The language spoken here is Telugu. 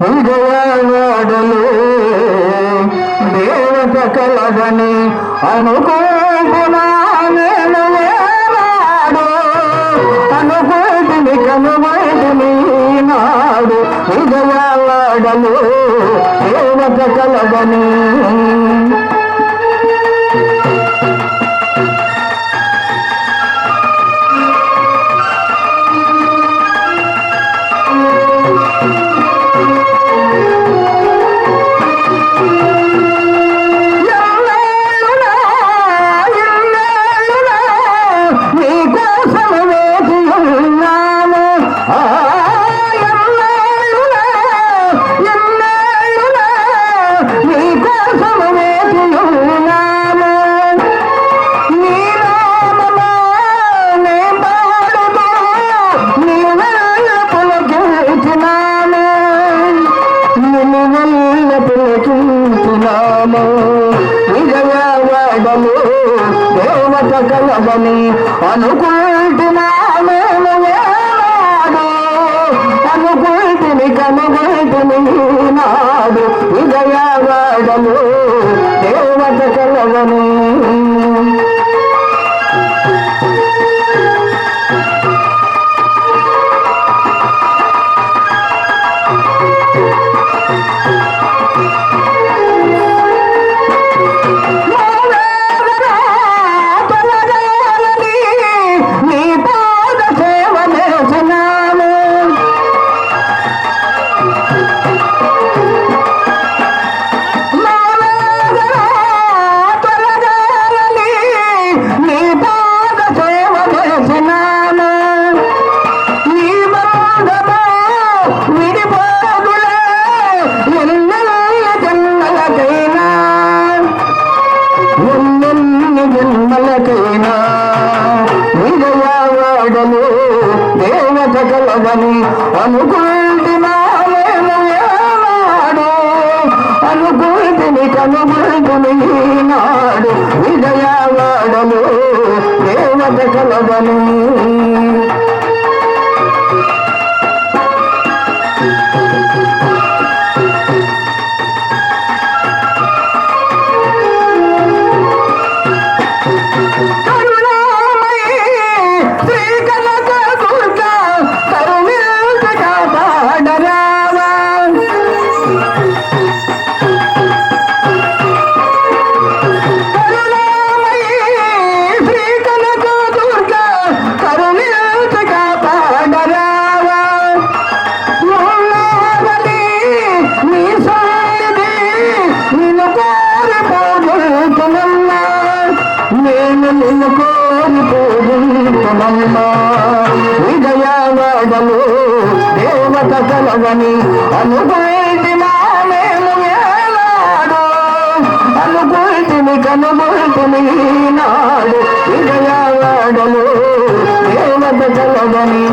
విజయవాడలో దేవత కలగని అనుకుంటున్నా నేను ఏనాడు అనుకుంటుని కనుగొంటుని నాడు విజయవాడలో దేవత కలగని వల్ల పిలిచించున్నాము దేవత కలవని అనుకుంటున్నాము. అనుకుంటుని కనుగొంటుని నా నీ జన్మలకైనా విజయవాడలు దేవత కలగని అనుకుంటున్నాడు అనుకుంటుని కనుగొంటుని నాడు విజయవాడలు దేవత కలగని నిన్ను కోరి పోగొడుతున్నా విజయవాడలు దేవత కలవని అనుకుంటి మేము ఏనాడు అనుకుంటిని కనుగొంటిని నాడు విజయవాడలు దేవత కలవని